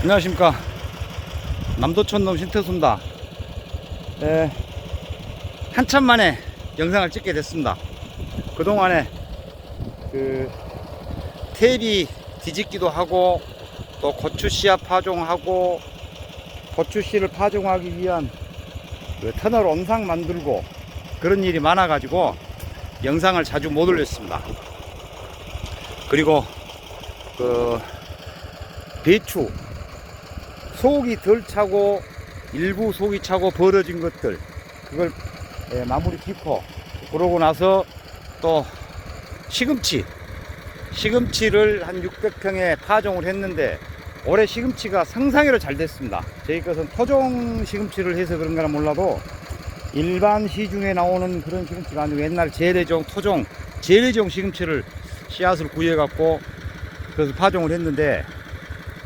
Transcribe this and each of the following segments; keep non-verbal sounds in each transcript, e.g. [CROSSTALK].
안녕하십니까. 남도촌놈 신태수입니다. 에, 한참 만에 영상을 찍게 됐습니다. 그동안에 그 탭이 뒤집기도 하고 또 고추 씨앗 파종하고 고추 씨를 파종하기 위한 그 터널 온상 만들고 그런 일이 많아 가지고 영상을 자주 못 올렸습니다. 그리고 그 배추 속이 덜 차고 일부 속이 차고 벌어진 것들 그걸 예, 마무리 짓고 그러고 나서 또 시금치. 시금치를 한 600평에 파종을 했는데 올해 시금치가 상상외로 잘 됐습니다. 저희 것은 토종 시금치를 해서 그런가는 몰라도 일반 시중에 나오는 그런 시금치가 아니고 옛날 재래종 토종 재래종 시금치를 씨앗을 구해 갖고 그래서 파종을 했는데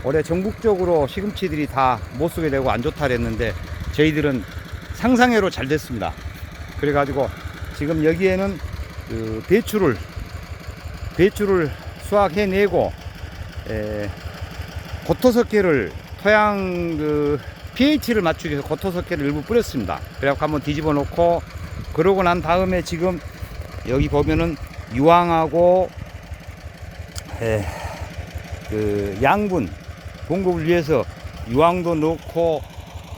올해 전국적으로 시금치들이 다 못 쓰게 되고 안 좋다 그랬는데 저희들은 상상외로 잘 됐습니다. 그래가지고 지금 여기에는 그 배추를 배추를 수확해내고 에, 고토석회를 토양 그 pH를 맞추기 위해서 고토석회를 일부 뿌렸습니다. 그래갖고 한번 뒤집어 놓고 그러고 난 다음에 지금 여기 보면은 유황하고 에, 그 양분 공급을 위해서 유황도 넣고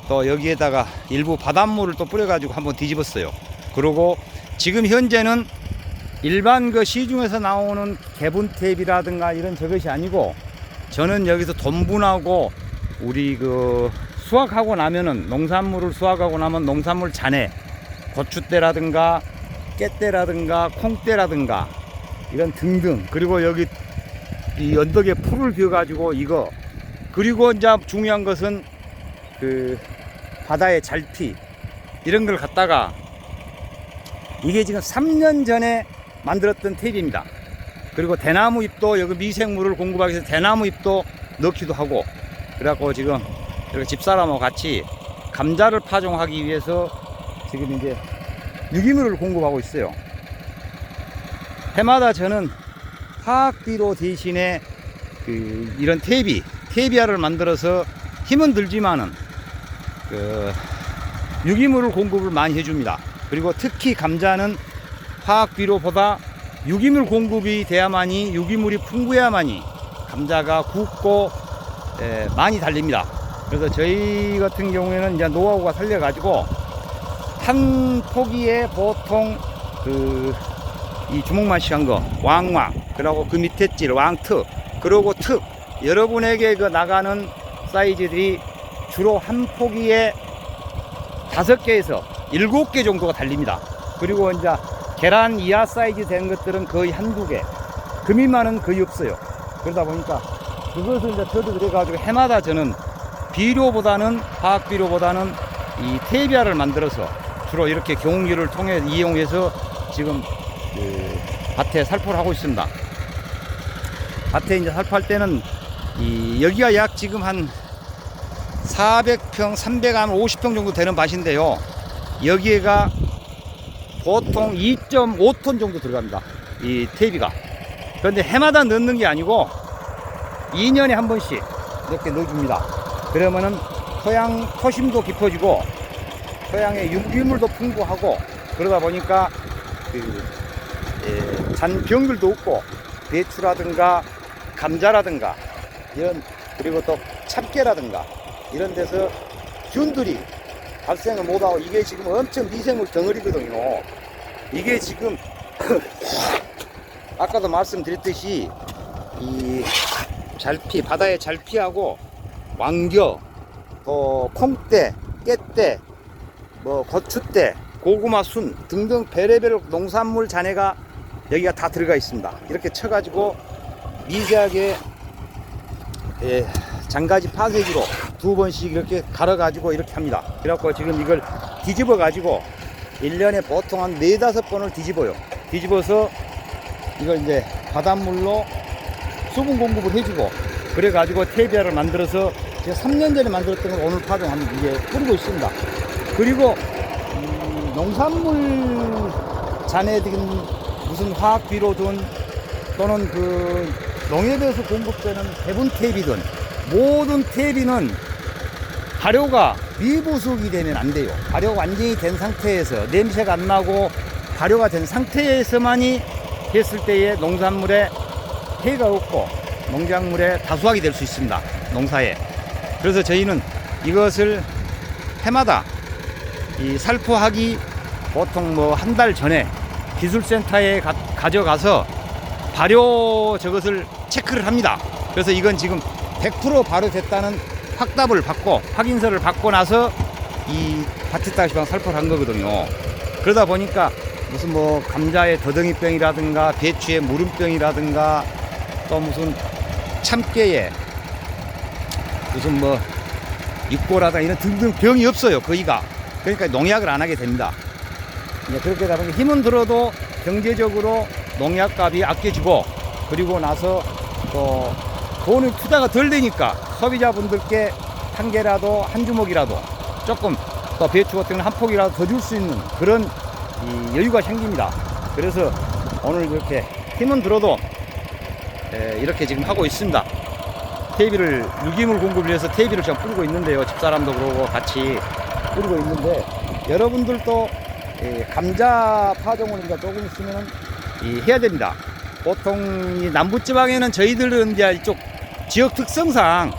또 여기에다가 일부 바닷물을 또 뿌려가지고 한번 뒤집었어요. 그리고 지금 현재는 일반 그 시중에서 나오는 개분 탭이라든가 이런 저것이 아니고 저는 여기서 돈분하고 우리 그 수확하고 나면은 농산물을 수확하고 나면 농산물 잔해 고추대라든가 깨대라든가 콩대라든가 이런 등등 그리고 여기 이 언덕에 풀을 비워가지고 이거 그리고 이제 중요한 것은 그 바다의 잘피 이런 걸 갖다가 이게 지금 3년 전에 만들었던 탭입니다. 그리고 대나무 잎도 여기 미생물을 공급하기 위해서 대나무 잎도 넣기도 하고 그래갖고 지금 이렇게 집사람하고 같이 감자를 파종하기 위해서 지금 이제 유기물을 공급하고 있어요. 해마다 저는 화학비료 대신에 그 이런 테이 비, 테이비아를 만들어서 힘은 들지만은 그 유기물을 공급을 많이 해줍니다. 그리고 특히 감자는 화학 비료보다 유기물 공급이 돼야만이 유기물이 풍부해야만이 감자가 굵고 에, 많이 달립니다. 그래서 저희 같은 경우에는 이제 노하우가 살려가지고 한 포기에 보통 그 이 주먹만씩 한 거, 왕왕, 그리고 그 밑에 질, 왕특, 그리고 특, 여러분에게 그 나가는 사이즈들이 주로 한 포기에 다섯 개에서 일곱 개 정도가 달립니다. 그리고 이제 계란 이하 사이즈 된 것들은 거의 한두 개, 그 미만은 거의 없어요. 그러다 보니까 그것을 이제 그래가지고 해마다 저는 비료보다는 화학 비료보다는 이 테이비아를 만들어서 주로 이렇게 경운기를 통해 이용해서 지금 그 밭에 살포를 하고 있습니다. 밭에 이제 살포할 때는 이 여기가 약 지금 한 400평, 350평 정도 되는 밭인데요. 여기에가 보통 2.5톤 정도 들어갑니다. 이 테이비가. 그런데 해마다 넣는 게 아니고 2년에 한 번씩 이렇게 넣어줍니다. 그러면은 토양 토심도 깊어지고 토양의 유기물도 풍부하고 그러다 보니까 그 예, 잔병들도 없고 배추라든가 감자라든가 이런 그리고 또 참깨라든가 이런 데서 균들이 발생을 못하고 이게 지금 엄청 미생물 덩어리거든요. 이게 지금 [COUGHS] 아까도 말씀드렸듯이 이 잘피 바다의 잘피하고 왕겨 또 콩대 깨대 뭐 고추대 고구마 순 등등 별의별 농산물 잔해가 여기가 다 들어가 있습니다. 이렇게 쳐가지고 미세하게 예, 장가지 파쇄기로 두 번씩 이렇게 갈아 가지고 이렇게 합니다. 그래갖고 지금 이걸 뒤집어 가지고 1년에 보통 한 네다섯 번을 뒤집어요. 뒤집어서 이걸 이제 바닷물로 수분 공급을 해주고 그래 가지고 테비아를 만들어서 제가 3년 전에 만들었던 걸 오늘 파종하면 이게 뿌리고 있습니다. 그리고 음, 농산물 잔해든 무슨 화학 비료든 또는 그 농협에서 공급되는 배분 탭이든 모든 퇴비는 발효가 미부숙이 되면 안 돼요. 발효가 완전히 된 상태에서 냄새가 안 나고 발효가 된 상태에서만이 했을 때에 농산물에 해가 없고 농작물에 다수하게 될 수 있습니다. 농사에. 그래서 저희는 이것을 해마다 이 살포하기 보통 뭐 한 달 전에 기술센터에 가, 가져가서 발효 저것을 체크를 합니다. 그래서 이건 지금 100% 발효됐다는 확답을 받고 확인서를 받고 나서 이 바티타시방 살포를 한 거거든요. 그러다 보니까 무슨 뭐 감자의 더덩이병이라든가 배추의 무름병이라든가 또 무슨 참깨에 무슨 뭐 입고라든가 이런 등등 병이 없어요. 거의가. 그러니까 농약을 안 하게 됩니다. 그렇게 보니까 힘은 들어도 경제적으로 농약값이 아껴지고 그리고 나서 또 돈이 투자가 덜 되니까 소비자분들께 한 개라도 한 주먹이라도 조금 또 배추 같은 건한 폭이라도 더 줄 수 있는 그런 이 여유가 생깁니다. 그래서 오늘 이렇게 힘은 들어도 에, 이렇게 지금 하고 있습니다. 테이비를 유기물 공급을 위해서 테이비를 지금 뿌리고 있는데요. 집사람도 그러고 같이 뿌리고 있는데 여러분들도 이 감자 파종을 조금 있으면 이 해야 됩니다. 보통 이 남부지방에는 저희들은 이제 이쪽 지역 특성상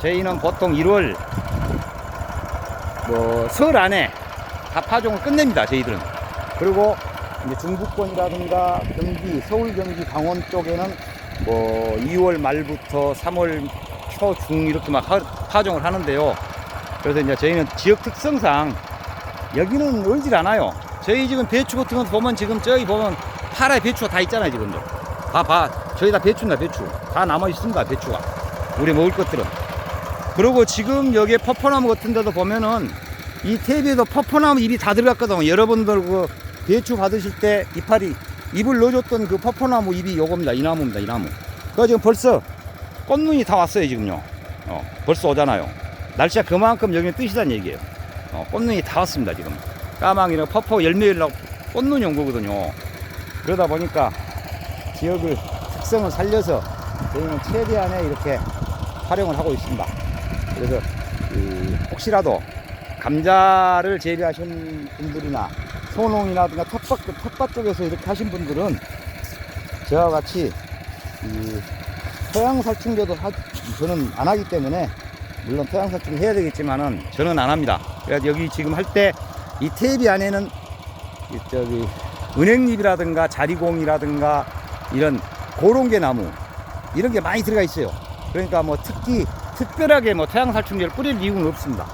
저희는 보통 1월 뭐 설 안에 다 파종을 끝냅니다. 저희들은 그리고 이제 중부권이라든가 경기, 서울, 경기, 강원 쪽에는 뭐 2월 말부터 3월 초, 중 이렇게 막 하- 파종을 하는데요. 그래서 이제 저희는 지역 특성상 여기는 얼질 않아요. 저희 지금 배추 같은 거 보면 지금 저기 보면 파라에 배추가 다 있잖아요, 지금도. 봐, 봐. 저희 다 배추입니다, 배추. 다 남아 있습니다, 배추가. 우리 먹을 것들은. 그리고 지금 여기에 퍼퍼나무 같은 데도 보면은 이 탭에도 퍼퍼나무 잎이 다 들어갔거든요. 여러분들 그 배추 받으실 때 이파리 잎을 넣어줬던 그 퍼퍼나무 잎이 요겁니다. 이 나무입니다, 이 나무. 그 지금 벌써 꽃눈이 다 왔어요, 지금요. 어, 벌써 오잖아요. 날씨가 그만큼 여기는 뜨시다는 얘기예요. 어, 꽃눈이 다 왔습니다, 지금. 까망이랑 퍼퍼 열매 열라고 꽃눈이 온 거거든요. 그러다 보니까 지역을 특성을 살려서 저희는 최대한의 이렇게 활용을 하고 있습니다. 그래서 이 혹시라도 감자를 재배하신 분들이나 소농이라든가 텃밭, 텃밭 쪽에서 이렇게 하신 분들은 저와 같이 이 토양살충제도 하, 저는 안 하기 때문에 물론 토양살충 해야 되겠지만은 저는 안 합니다. 그래서 여기 지금 할 때 이 테이비 안에는 이 저기 은행잎이라든가 자리공이라든가 이런 고롱개 나무 이런 게 많이 들어가 있어요. 그러니까 뭐 특히 특별하게 뭐 토양살충제를 뿌릴 이유는 없습니다.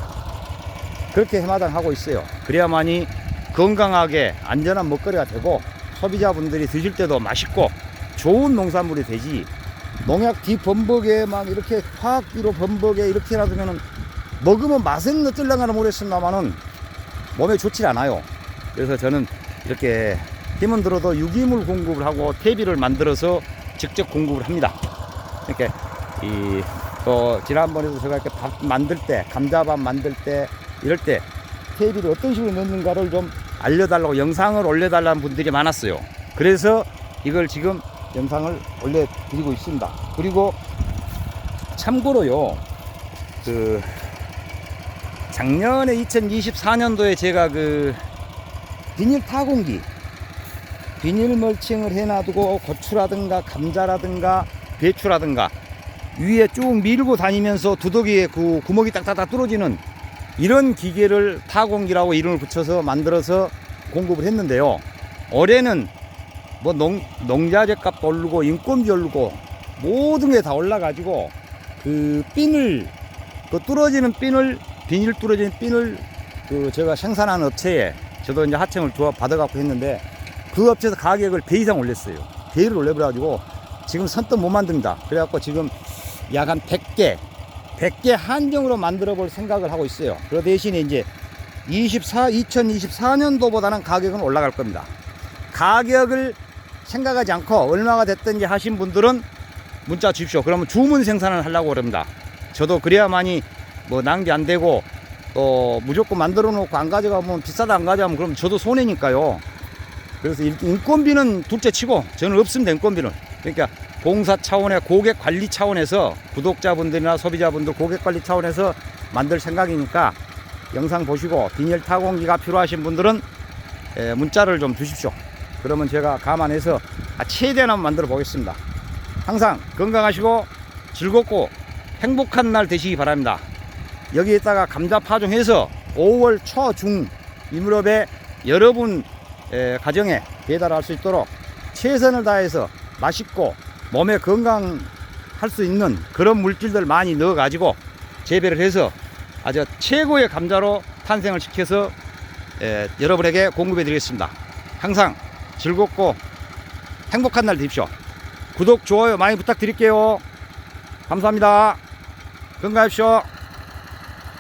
그렇게 해마당하고 있어요. 그래야만이 건강하게 안전한 먹거리가 되고 소비자분들이 드실 때도 맛있고 좋은 농산물이 되지 농약 뒤범벅에 막 이렇게 화학비로 범벅에 이렇게 놔두면은 먹으면 맛은 어떨랑가는 모르겠습니다만은 몸에 좋지 않아요. 그래서 저는 이렇게 힘은 들어도 유기물 공급을 하고 퇴비를 만들어서 직접 공급을 합니다. 이렇게 이 또 지난번에도 제가 이렇게 밥 만들 때 감자밥 만들 때 이럴 때 퇴비를 어떤 식으로 넣는가를 좀 알려달라고 영상을 올려달라는 분들이 많았어요. 그래서 이걸 지금 영상을 올려드리고 있습니다. 그리고 참고로요, 그 작년에 2024년도에 제가 그 비닐 타공기 비닐 멀칭을 해놔두고 고추라든가 감자라든가 배추라든가 위에 쭉 밀고 다니면서 두더기에 그 구멍이 딱딱딱 뚫어지는 이런 기계를 타공기라고 이름을 붙여서 만들어서 공급을 했는데요. 올해는 뭐 농, 농자재 값도 오르고 인건비 오르고 모든 게 다 올라가지고 그 핀을 그 뚫어지는 핀을 비닐 뚫어지는 핀을 그 제가 생산하는 업체에 저도 이제 하청을 조합 받아갖고 했는데 그 업체에서 가격을 배 이상 올렸어요. 배를 올려버려가지고 지금 선뜻 못 만듭니다. 그래갖고 지금 약 한 100개, 100개 한정으로 만들어 볼 생각을 하고 있어요. 그 대신에 이제 24, 2024년도보다는 가격은 올라갈 겁니다. 가격을 생각하지 않고 얼마가 됐든지 하신 분들은 문자 주십시오. 그러면 주문 생산을 하려고 그럽니다. 저도 그래야만이 뭐 낭비 안 되고 또 무조건 만들어 놓고 안 가져가면 비싸다 안 가져가면 그럼 저도 손해니까요. 그래서 일- 인건비는 둘째 치고 저는 없습니다. 인건비는. 그러니까 봉사 차원의 고객 관리 차원에서 구독자분들이나 소비자분들 고객 관리 차원에서 만들 생각이니까 영상 보시고 빈혈 타공기가 필요하신 분들은 에, 문자를 좀 주십시오. 그러면 제가 감안해서 아, 최대한 한번 만들어 보겠습니다. 항상 건강하시고 즐겁고 행복한 날 되시기 바랍니다. 여기에다가 감자 파종해서 5월 초, 중, 이 무렵에 여러분 에, 가정에 배달할 수 있도록 최선을 다해서 맛있고 몸에 건강할 수 있는 그런 물질들 많이 넣어 가지고 재배를 해서 아주 최고의 감자로 탄생을 시켜서 에, 여러분에게 공급해 드리겠습니다. 항상 즐겁고 행복한 날 되십시오. 구독, 좋아요 많이 부탁드릴게요. 감사합니다. 건강하십시오.